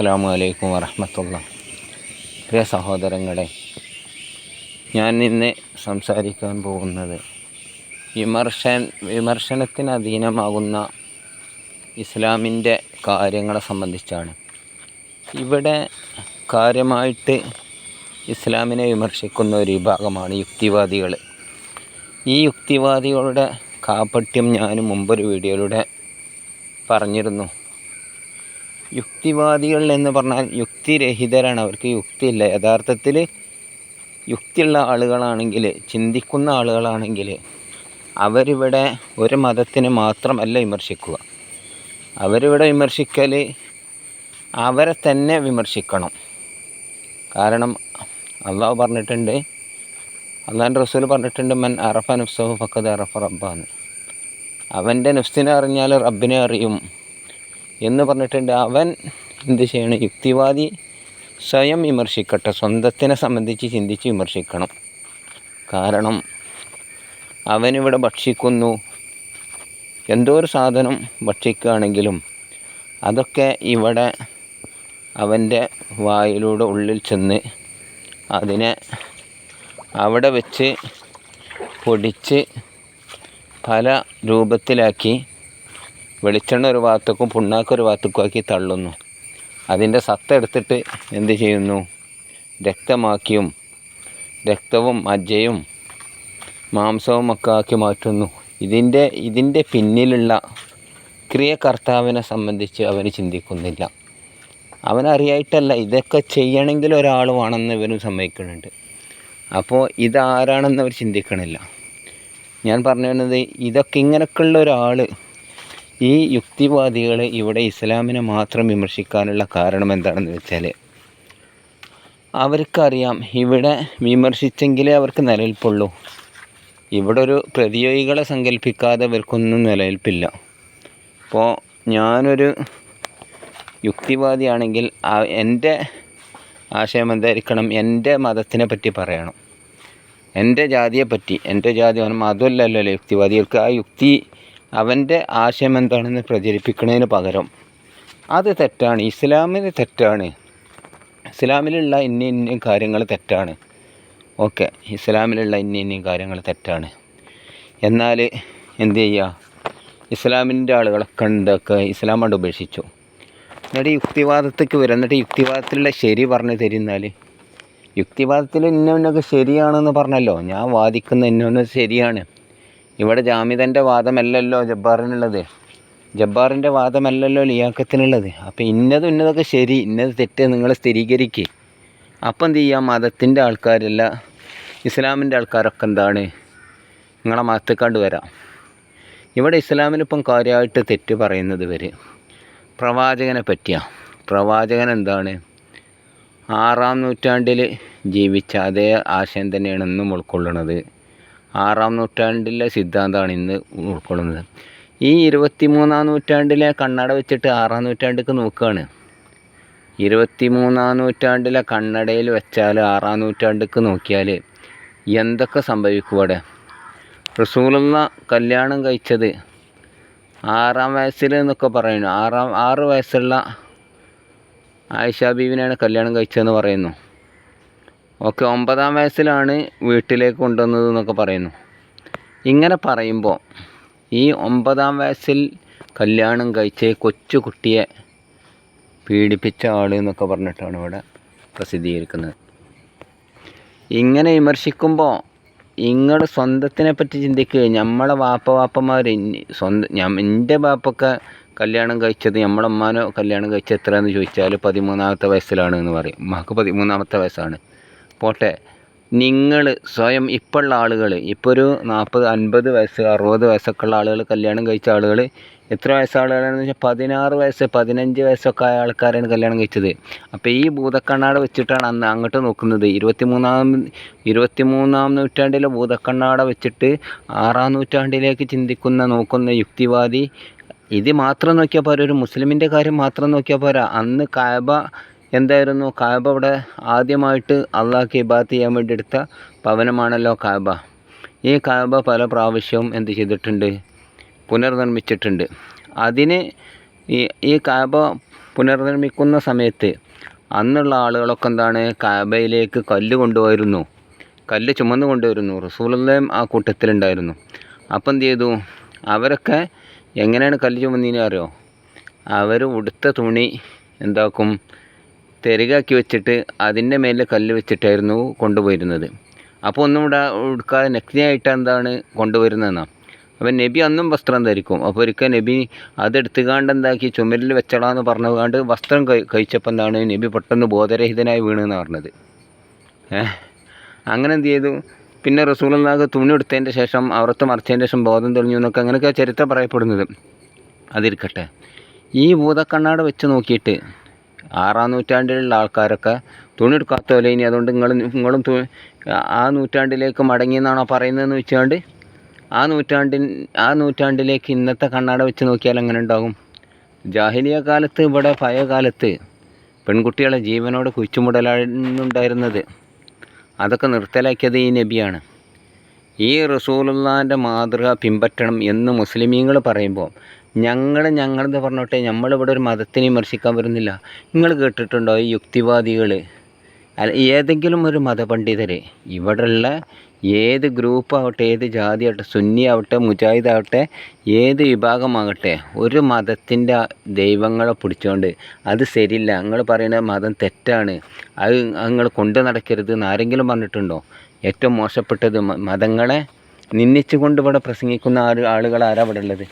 അസ്സാം വലൈക്കും വറഹമത്തുള്ള. പ്രിയ സഹോദരങ്ങളെ ഞാൻ ഇന്ന് സംസാരിക്കാൻ പോകുന്നത് വിമർശൻ വിമർശനത്തിന് അധീനമാകുന്ന ഇസ്ലാമിന്റെ കാര്യങ്ങളെ സംബന്ധിച്ചാണ്. ഇവിടെ കാര്യമായിട്ട് ഇസ്ലാമിനെ വിമർശിക്കുന്ന ഒരു വിഭാഗമാണ് യുക്തിവാദികൾ ഈ യുക്തിവാദികളുടെ കാപ്പട്യം ഞാൻ മുമ്പൊരു വീഡിയോയിലൂടെ പറഞ്ഞിരുന്നു. യുക്തിവാദികൾ എന്ന് പറഞ്ഞാൽ യുക്തിരഹിതരാണ്. അവർക്ക് യുക്തിയില്ല. യഥാർത്ഥത്തിൽ യുക്തിയുള്ള ആളുകളാണെങ്കിൽ ചിന്തിക്കുന്ന ആളുകളാണെങ്കിൽ അവരിവിടെ ഒരു മതത്തിന് മാത്രമല്ല വിമർശിക്കുക. അവരിവിടെ വിമർശിക്കൽ അവരെ തന്നെ വിമർശിക്കണം. കാരണം അള്ളാഹു പറഞ്ഞിട്ടുണ്ട് അള്ളാഹിന്റെ റസൂൽ പറഞ്ഞിട്ടുണ്ട് മൻ അറഫ നുഫ്സഹു ഫക്കത് അറഫ റബ്ബാന്ന് അവന്റെ നുഫ്സിനെ അറിഞ്ഞാൽ റബ്ബിനെ അറിയും. എന്ന് പറഞ്ഞിട്ടുണ്ട്. അവൻ എന്ത് ചെയ്യണം? യുക്തിവാദി സ്വയം വിമർശിക്കട്ടെ. സ്വന്തത്തിനെ സംബന്ധിച്ച് ചിന്തിച്ച് വിമർശിക്കണം. കാരണം അവനിവിടെ ഭക്ഷിക്കുന്നു. എന്തോ ഒരു സാധനം ഭക്ഷിക്കുകയാണെങ്കിലും അതൊക്കെ ഇവിടെ അവന്റെ വായിലൂടെ ഉള്ളിൽ ചെന്ന് അതിനെ അവിടെ വെച്ച് പൊടിച്ച് പല രൂപത്തിലാക്കി വെളിച്ചെണ്ണ ഒരു ഭാഗത്തേക്കും പുണ്ണാക്ക് ഒരു ഭാഗത്തേക്കും ആക്കി തള്ളുന്നു. അതിന്റെ സത്ത എടുത്തിട്ട് എന്ത് ചെയ്യുന്നു? രക്തമാക്കിയും രക്തവും മജ്ജയും മാംസവും ഒക്കെ ആക്കി മാറ്റുന്നു. ഇതിന്റെ ഇതിന്റെ പിന്നിലുള്ള ക്രിയകർത്താവിനെ സംബന്ധിച്ച് അവർ ചിന്തിക്കുന്നില്ല. അവനറിയായിട്ടല്ല ഇതൊക്കെ ചെയ്യണമെങ്കിൽ ഒരാൾ വേണമെന്ന് ഇവരും സമ്മതിക്കുന്നുണ്ട്. അപ്പോൾ ഇതാരാണെന്ന് അവർ ചിന്തിക്കണില്ല. ഞാൻ പറഞ്ഞു വരുന്നത് ഇതൊക്കെ ഇങ്ങനെയൊക്കെയുള്ള ഒരാൾ ഈ യുക്തിവാദികൾ ഇവിടെ ഇസ്ലാമിനെ മാത്രം വിമർശിക്കാനുള്ള കാരണം എന്താണെന്ന് വെച്ചാൽ അവർക്കറിയാം ഇവിടെ വിമർശിച്ചെങ്കിലേ അവർക്ക് നിലനിൽപ്പുള്ളൂ. ഇവിടെ ഒരു പ്രതിയോഗികളെ സങ്കല്പിക്കാതെ ഇവർക്കൊന്നും നിലനിൽപ്പില്ല. അപ്പോൾ ഞാനൊരു യുക്തിവാദിയാണെങ്കിൽ എന്റെ ആശയം എന്തായിരിക്കണം? എന്റെ മതത്തിനെ പറ്റി പറയണം. എന്റെ ജാതിയെ പറ്റി. എന്റെ ജാതി അതുമല്ലല്ലോ യുക്തിവാദികൾക്ക് ആ യുക്തി അവന്റെ ആശയം എന്താണെന്ന് പ്രചരിപ്പിക്കുന്നതിന് പകരം. അത് തെറ്റാണ്. ഇസ്ലാമിന് തെറ്റാണ്. ഇസ്ലാമിലുള്ള ഇന്ന ഇന്ന കാര്യങ്ങൾ തെറ്റാണ്. ഓക്കെ. ഇസ്ലാമിലുള്ള ഇന്ന ഇന്ന കാര്യങ്ങൾ തെറ്റാണ്. എന്നാൽ എന്ത് ചെയ്യുക ഇസ്ലാമിന്റെ ആളുകളൊക്കെ ഉണ്ടൊക്കെ ഇസ്ലാം കൊണ്ട് ഉപേക്ഷിച്ചു. എന്നിട്ട് യുക്തിവാദത്തേക്ക് വരും. എന്നിട്ട് യുക്തിവാദത്തിലുള്ള ശരി പറഞ്ഞു തരുന്നാൽ യുക്തിവാദത്തിൽ ഇന്ന ഇന്നൊക്കെ ശരിയാണെന്ന് പറഞ്ഞല്ലോ. ഞാൻ വാദിക്കുന്ന ഇന്നൊന്ന് ശരിയാണ്. ഇവിടെ ജാമിദന്റെ വാദമല്ലല്ലോ ജബ്ബാറിനുള്ളത്. ജബ്ബാറിന്റെ വാദമല്ലല്ലോ ലിയാക്കത്തിനുള്ളത് അപ്പോൾ ഇന്നതും ഇന്നതൊക്കെ ശരി ഇന്നത് തെറ്റ് നിങ്ങൾ സ്ഥിരീകരിക്കുക അപ്പം എന്ത് ചെയ്യുക മതത്തിന്റെ ആൾക്കാരല്ല ഇസ്ലാമിന്റെ ആൾക്കാരൊക്കെ എന്താണ്? നിങ്ങളെ മതത്തേക്കാണ്ട് വരാം. ഇവിടെ ഇസ്ലാമിനിപ്പം കാര്യമായിട്ട് തെറ്റ് പറയുന്നത് വരെ പ്രവാചകനെ പറ്റിയാണ് പ്രവാചകൻ എന്താണ്? ആറാം നൂറ്റാണ്ടിൽ ജീവിച്ച അതേ ആശയം തന്നെയാണ് ഇന്നും ഉൾക്കൊള്ളുന്നത്. ആറാം നൂറ്റാണ്ടിലെ സിദ്ധാന്തമാണ് ഇന്ന് ഉൾക്കൊള്ളുന്നത്. ഈ ഇരുപത്തിമൂന്നാം നൂറ്റാണ്ടിലെ കണ്ണട വെച്ചിട്ട് ആറാം നൂറ്റാണ്ടിലേക്ക് നോക്കുകയാണ് ഇരുപത്തിമൂന്നാം നൂറ്റാണ്ടിലെ കണ്ണടയിൽ വെച്ചാൽ ആറാം നൂറ്റാണ്ടിലേക്ക് നോക്കിയാൽ എന്തൊക്കെ സംഭവിക്കും അവിടെ? റസൂലുള്ള കല്യാണം കഴിച്ചത് ആറാം വയസ്സിൽ എന്നൊക്കെ പറയുന്നു. ആറാം ആറ് വയസ്സുള്ള ആയിഷ ബീവിനെയാണ് കല്യാണം കഴിച്ചതെന്ന് പറയുന്നു. ഓക്കെ ഒമ്പതാം വയസ്സിലാണ് വീട്ടിലേക്ക് കൊണ്ടുവന്നത് എന്നൊക്കെ പറയുന്നു. ഇങ്ങനെ പറയുമ്പോൾ ഈ ഒമ്പതാം വയസ്സിൽ കല്യാണം കഴിച്ച കൊച്ചു കുട്ടിയെ പീഡിപ്പിച്ച ആൾ എന്നൊക്കെ പറഞ്ഞിട്ടാണ് ഇവിടെ പ്രസിദ്ധീകരിക്കുന്നത്. ഇങ്ങനെ വിമർശിക്കുമ്പോൾ ഇങ്ങടെ സ്വന്തത്തിനെ പറ്റി ചിന്തിക്കുക നമ്മളെ വാപ്പ വാപ്പമാർ സ്വന്തം എന്റെ വാപ്പൊക്കെ കല്യാണം കഴിച്ചത് നമ്മളെ ഉമ്മാനോ കല്യാണം കഴിച്ചത് എത്രയെന്ന് ചോദിച്ചാൽ പതിമൂന്നാമത്തെ വയസ്സിലാണ് എന്ന് പറയും. ഉമ്മാക്ക് പതിമൂന്നാമത്തെ വയസ്സാണ്. പോട്ടെ. നിങ്ങൾ സ്വയം ഇപ്പോഴുള്ള ആളുകൾ ഇപ്പോൾ ഒരു നാൽപ്പത് അൻപത് വയസ്സ് അറുപത് വയസ്സൊക്കെ ഉള്ള ആളുകൾ കല്യാണം കഴിച്ച ആളുകൾ എത്ര വയസ്സാളുകളാണെന്ന് വെച്ചാൽ പതിനാറ് വയസ്സ് പതിനഞ്ച് വയസ്സൊക്കെ ആയ ആൾക്കാരാണ് കല്യാണം കഴിച്ചത്. അപ്പോൾ ഈ ഭൂതക്കണ്ണാട വെച്ചിട്ടാണ് അന്ന് അങ്ങോട്ട് നോക്കുന്നത്. ഇരുപത്തിമൂന്നാം ഇരുപത്തിമൂന്നാം നൂറ്റാണ്ടിലെ ഭൂതക്കണ്ണാട വെച്ചിട്ട് ആറാം നൂറ്റാണ്ടിലേക്ക് ചിന്തിക്കുന്ന നോക്കുന്ന യുക്തിവാദി ഇത് മാത്രം നോക്കിയാൽ പോരാ. ഒരു മുസ്ലിമിന്റെ കാര്യം മാത്രം നോക്കിയാൽ പോരാ. അന്ന് കായബ എന്തായിരുന്നു കായബ അവിടെ ആദ്യമായിട്ട് അള്ളാഹ്ക്ക് ഇബാത്ത് ചെയ്യാൻ വേണ്ടി എടുത്ത ഭവനമാണല്ലോ കായബ ഈ കായബ പല പ്രാവശ്യവും എന്ത് ചെയ്തിട്ടുണ്ട്? പുനർനിർമ്മിച്ചിട്ടുണ്ട്. അതിന് ഈ ഈ കായബ പുനർനിർമ്മിക്കുന്ന സമയത്ത് അന്നുള്ള ആളുകളൊക്കെ എന്താണ് കാബയിലേക്ക് കല്ല് കൊണ്ടുപോയിരുന്നു. കല്ല് ചുമന്ന് കൊണ്ടുവരുന്നു. റസൂലുള്ളയും ആ കൂട്ടത്തിലുണ്ടായിരുന്നു. അപ്പം എന്ത് ചെയ്തു? അവരൊക്കെ എങ്ങനെയാണ് കല്ല് ചുമന്നതിനെ അറിയോ? അവർ ഉടുത്ത തുണി എന്താക്കും? തെരുകാക്കി വെച്ചിട്ട് അതിന്റെ മേലെ കല്ല് വെച്ചിട്ടായിരുന്നു കൊണ്ടുപോയിരുന്നത്. അപ്പോൾ ഒന്നും ഇവിടെ ഉടുക്കാതെ നഗ്നയായിട്ട് എന്താണ് കൊണ്ടുവരുന്നതെന്നാണ് അപ്പം നബി അന്നും വസ്ത്രം ധരിക്കും. അപ്പോൾ ഒരിക്കൽ നബി അതെടുത്തുകാണ്ട് എന്താക്കി? ചുമരിൽ വെച്ചടാന്ന് പറഞ്ഞുകൊണ്ട് വസ്ത്രം കഴി കഴിച്ചപ്പോൾ എന്താണ് നബി പെട്ടെന്ന് ബോധരഹിതനായി വീണെന്ന് പറഞ്ഞത്. അങ്ങനെ എന്ത് ചെയ്തു? പിന്നെ റസൂലുള്ളാഹ് തുണി എടുത്തതിന്റെ ശേഷം അവർത്ത് മറിച്ചതിന്റെ ശേഷം ബോധം തെളിഞ്ഞു എന്നൊക്കെ അങ്ങനെയൊക്കെ ചരിത്രം പറയപ്പെടുന്നത്. അതിരിക്കട്ടെ. ഈ ഭൂതക്കണ്ണാട് വെച്ച് നോക്കിയിട്ട് ആറാം നൂറ്റാണ്ടിലുള്ള ആൾക്കാരൊക്കെ തുണി എടുക്കാത്തപോലെ ഇനി അതുകൊണ്ട് നിങ്ങൾ നിങ്ങളും ആ നൂറ്റാണ്ടിലേക്ക് മടങ്ങി എന്നാണോ പറയുന്നതെന്ന് വെച്ചുകൊണ്ട് ആ നൂറ്റാണ്ടിൻ ആ നൂറ്റാണ്ടിലേക്ക് ഇന്നത്തെ കണ്ണാട വെച്ച് നോക്കിയാൽ എങ്ങനെ ഉണ്ടാകും? ജാഹിലിയ കാലത്ത് ഇവിടെ പഴയ കാലത്ത് പെൺകുട്ടികളെ ജീവനോട് കുഴിച്ചുമുടലായിരുന്നുണ്ടായിരുന്നത് അതൊക്കെ നിർത്തലാക്കിയത് ഈ നബിയാണ്. ഈ റസൂലുള്ളാന്റെ മാതൃക പിൻപറ്റണം എന്ന് മുസ്ലിമീങ്ങൾ പറയുമ്പോൾ ഞങ്ങൾ ഞങ്ങളെന്ന് പറഞ്ഞോട്ടെ? നമ്മളിവിടെ ഒരു മതത്തിനെ വിമർശിക്കാൻ വരുന്നില്ല. നിങ്ങൾ കേട്ടിട്ടുണ്ടോ ഈ യുക്തിവാദികൾ അല്ല ഏതെങ്കിലും ഒരു മതപണ്ഡിതർ ഇവിടെയുള്ള ഏത് ഗ്രൂപ്പ് ആവട്ടെ ഏത് ജാതി ആവട്ടെ സുന്നി ആവട്ടെ മുജാഹിദ് ആവട്ടെ ഏത് വിഭാഗമാകട്ടെ ഒരു മതത്തിന്റെ ദൈവങ്ങളെ പിടിച്ചുകൊണ്ട് അത് ശരിയില്ല. നിങ്ങൾ പറയുന്ന മതം തെറ്റാണ്. അത് നിങ്ങൾ കൊണ്ടു നടക്കരുത് എന്ന് ആരെങ്കിലും പറഞ്ഞിട്ടുണ്ടോ? ഏറ്റവും മോശപ്പെട്ടത് മതങ്ങളെ നിന്നിച്ചുകൊണ്ട് ഇവിടെ പ്രസംഗിക്കുന്ന ആ ആളുകൾ ആരാ ഇവിടെ ഉള്ളത്?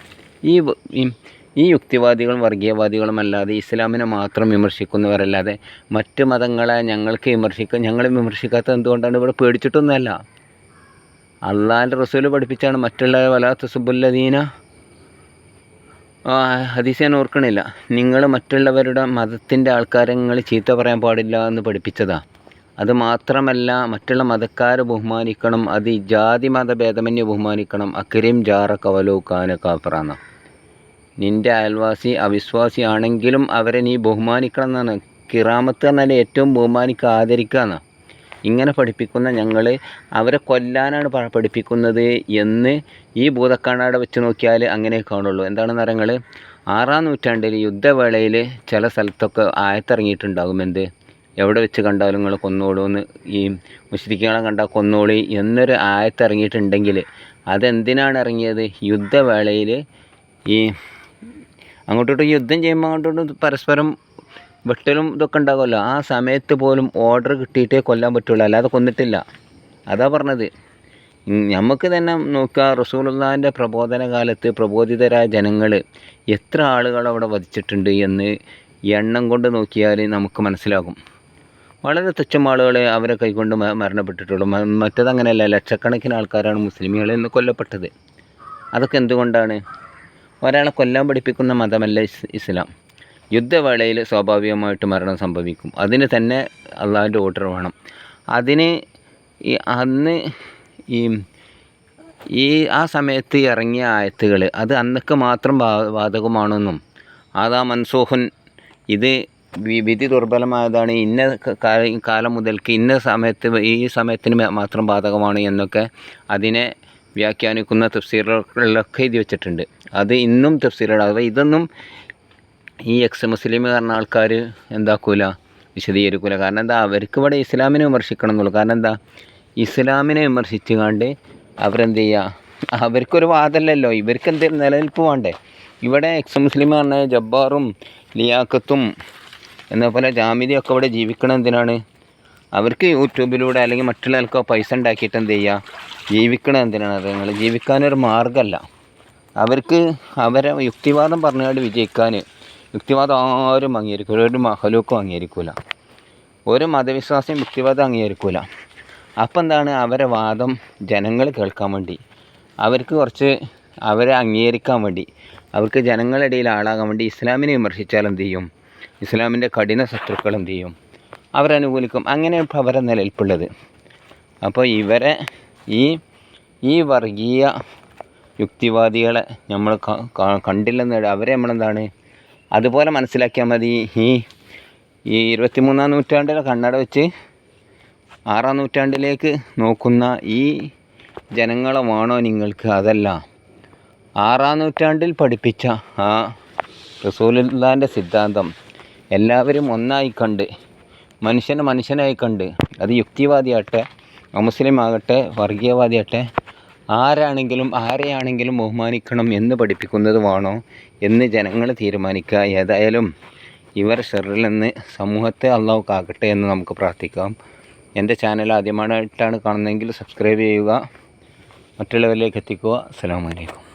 ഈ ഈ- യുക്തിവാദികളും വർഗീയവാദികളും അല്ലാതെ ഇസ്ലാമിനെ മാത്രം വിമർശിക്കുന്നവരല്ലാതെ മറ്റ് മതങ്ങളെ ഞങ്ങൾക്ക് വിമർശിക്കുക ഞങ്ങളെ വിമർശിക്കാത്തത് എന്തുകൊണ്ടാണ്? ഇവിടെ പേടിച്ചിട്ടൊന്നുമല്ല. അള്ളാഹിന്റെ റസൂൽ പഠിപ്പിച്ചാണ് മറ്റുള്ള വലാത്ത സുബുല്ലദീന ഹദീസ് ഞാൻ ഓർക്കണില്ല. നിങ്ങൾ മറ്റുള്ളവരുടെ മതത്തിന്റെ ആൾക്കാരെ നിങ്ങൾ ചീത്ത പറയാൻ പാടില്ല എന്ന് പഠിപ്പിച്ചതാ. അത് മാത്രമല്ല മറ്റുള്ള മതക്കാരെ ബഹുമാനിക്കണം അത് ജാതി മതഭേദമന്യേ ബഹുമാനിക്കണം. അക്രീം ജാറ കവലോ കാന കാഫറാന്ന നിന്റെ അയൽവാസി അവിശ്വാസി ആണെങ്കിലും അവരെ നീ ബഹുമാനിക്കണം എന്നാണ്. കിറാമത്ത് എന്നാൽ ഏറ്റവും ബഹുമാനിക്കുക ആദരിക്കുക ഇങ്ങനെ പഠിപ്പിക്കുന്ന ഞങ്ങൾ അവരെ കൊല്ലാനാണ് പഠിപ്പിക്കുന്നത് എന്ന് ഈ ഭൂതക്കണ്ണാട വെച്ച് നോക്കിയാൽ അങ്ങനെ കാണുള്ളൂ. എന്താണെന്ന് പറയുന്നത് ആറാം നൂറ്റാണ്ടിൽ യുദ്ധവേളയിൽ ചില സ്ഥലത്തൊക്കെ ആയത്തിറങ്ങിയിട്ടുണ്ടാകും. എന്ത്? എവിടെ വെച്ച് കണ്ടാലും നിങ്ങൾ കൊന്നോളൂന്ന് ഈ മുസ്ലിങ്ങളെ കണ്ടാൽ കൊന്നോളി എന്നൊരു ആയത്തിറങ്ങിയിട്ടുണ്ടെങ്കിൽ അതെന്തിനാണ് ഇറങ്ങിയത്? യുദ്ധവേളയിൽ ഈ അങ്ങോട്ടോട്ട് യുദ്ധം ചെയ്യുമ്പോൾ അങ്ങോട്ടോട്ട് പരസ്പരം വെട്ടലും ഇതൊക്കെ ഉണ്ടാകുമല്ലോ. ആ സമയത്ത് പോലും ഓർഡർ കിട്ടിയിട്ടേ കൊല്ലാൻ പറ്റുള്ളൂ. അല്ലാതെ കൊന്നിട്ടില്ല. അതാ പറഞ്ഞത്. നമുക്ക് തന്നെ നോക്കുക റസൂലുള്ളാഹിന്റെ പ്രബോധന കാലത്ത് പ്രബോധിതരായ ജനങ്ങൾ എത്ര ആളുകൾ അവിടെ വധിച്ചിട്ടുണ്ട് എന്ന് എണ്ണം കൊണ്ട് നോക്കിയാൽ നമുക്ക് മനസ്സിലാകും. വളരെ തുച്ഛം ആളുകൾ അവരെ കൈകൊണ്ട് മരണപ്പെട്ടിട്ടുള്ളൂ. മറ്റത് അങ്ങനെയല്ല ലക്ഷക്കണക്കിന് ആൾക്കാരാണ് മുസ്ലിമുകളിൽ നിന്ന് കൊല്ലപ്പെട്ടത്. അതൊക്കെ എന്തുകൊണ്ടാണ്? ഒരാളെ കൊല്ലാൻ പഠിപ്പിക്കുന്ന മതമല്ല ഇസ് ഇസ്ലാം. യുദ്ധവേളയിൽ സ്വാഭാവികമായിട്ട് മരണം സംഭവിക്കും. അതിന് തന്നെ അള്ളാഹിന്റെ ഓർഡർ വേണം. അതിന് ഈ അന്ന് ഈ ഈ ആ സമയത്ത് ഇറങ്ങിയ ആയത്തുകൾ അത് അന്നൊക്കെ മാത്രം ബാധകമാണെന്നും ആദാ മൻസൂഹുൻ ഇത് വിധി ദുർബലമായതാണ്. ഇന്ന കാലം മുതൽക്ക് ഇന്ന സമയത്ത് ഈ സമയത്തിന് മാത്രം ബാധകമാണ് എന്നൊക്കെ അതിനെ വ്യാഖ്യാനിക്കുന്ന തഫ്സീറുകളിലൊക്കെ എഴുതി വെച്ചിട്ടുണ്ട്. അത് ഇന്നും തഫ്സീറുകൾ അഥവാ ഇതൊന്നും ഈ എക്സ് മുസ്ലിം പറഞ്ഞ ആൾക്കാർ എന്താക്കൂല? വിശദീകരിക്കൂല. കാരണം എന്താ? അവർക്ക് ഇവിടെ ഇസ്ലാമിനെ വിമർശിക്കണം എന്നുള്ളൂ കാരണം എന്താ? ഇസ്ലാമിനെ വിമർശിച്ചുകൊണ്ട് അവരെന്ത് ചെയ്യുക അവർക്കൊരു വാദമല്ലല്ലോ ഇവർക്ക് എന്തെങ്കിലും നിലനിൽപ്പ് വേണ്ടേ? ഇവിടെ എക്സ് മുസ്ലിം പറഞ്ഞ ജബ്ബാറും ലിയാക്കത്തും എന്ന പോലെ ജാമിദിയൊക്കെ ഇവിടെ ജീവിക്കണം എന്തിനാണ്? അവർക്ക് യൂട്യൂബിലൂടെ അല്ലെങ്കിൽ മറ്റുള്ള ആൾക്കോ പൈസ ഉണ്ടാക്കിയിട്ട് എന്ത് ചെയ്യുക ജീവിക്കണം എന്തിനാണ്? നിങ്ങൾ ജീവിക്കാനൊരു മാർഗമല്ല. അവർക്ക് അവരെ യുക്തിവാദം പറഞ്ഞുകൊണ്ട് വിജയിക്കാൻ യുക്തിവാദം ആരും അംഗീകരിക്കില്ല ഒരു മഹലൂക്കും അംഗീകരിക്കില്ല ഒരു മതവിശ്വാസം യുക്തിവാദം അംഗീകരിക്കില്ല അപ്പം എന്താണ് അവരെ വാദം ജനങ്ങൾ കേൾക്കാൻ വേണ്ടി? അവർക്ക് കുറച്ച് അവരെ അംഗീകരിക്കാൻ വേണ്ടി. അവർക്ക് ജനങ്ങളുടെ ഇടയിൽ ആളാകാൻ വേണ്ടി ഇസ്ലാമിനെ വിമർശിച്ചാൽ എന്ത് ചെയ്യും? ഇസ്ലാമിന്റെ കഠിന ശത്രുക്കൾ എന്ത് ചെയ്യും? അവരനുകൂലിക്കും അങ്ങനെ ഇപ്പോൾ അവരെ നിലനിൽപ്പുള്ളത്. അപ്പോൾ ഇവരെ ഈ ഈ വർഗീയ യുക്തിവാദികളെ നമ്മൾ കണ്ടില്ലെന്ന് അവരെ നമ്മളെന്താണ്? അതുപോലെ മനസ്സിലാക്കിയാൽ മതി. ഈ ഈ ഇരുപത്തിമൂന്നാം നൂറ്റാണ്ടിലെ കണ്ണട വെച്ച് ആറാം നൂറ്റാണ്ടിലേക്ക് നോക്കുന്ന ഈ ജനങ്ങളെ വേണോ നിങ്ങൾക്ക്? അതല്ല. ആറാം നൂറ്റാണ്ടിൽ പഠിപ്പിച്ച ആ റസൂലിന്റെ സിദ്ധാന്തം എല്ലാവരും ഒന്നായി കണ്ട് മനുഷ്യനെ മനുഷ്യനായി കണ്ട് അത് യുക്തിവാദിയാകട്ടെ മുസ്ലിം ആകട്ടെ വർഗീയവാദിയാകട്ടെ ആരാണെങ്കിലും ആരെയാണെങ്കിലും ബഹുമാനിക്കണം എന്ന് പഠിപ്പിക്കുന്നതുമാണോ എന്ന് ജനങ്ങൾ തീരുമാനിക്കുക. ഏതായാലും ഇവർ ഷെറിൽ നിന്ന് സമൂഹത്തെ അള്ളാഹു കാക്കട്ടെ എന്ന് നമുക്ക് പ്രാർത്ഥിക്കാം. എന്റെ ചാനൽ ആദ്യമായിട്ടാണ് കാണുന്നതെങ്കിൽ സബ്സ്ക്രൈബ് ചെയ്യുക. മറ്റുള്ളവരിലേക്ക് എത്തിക്കുക. അസ്സാം വലൈക്കും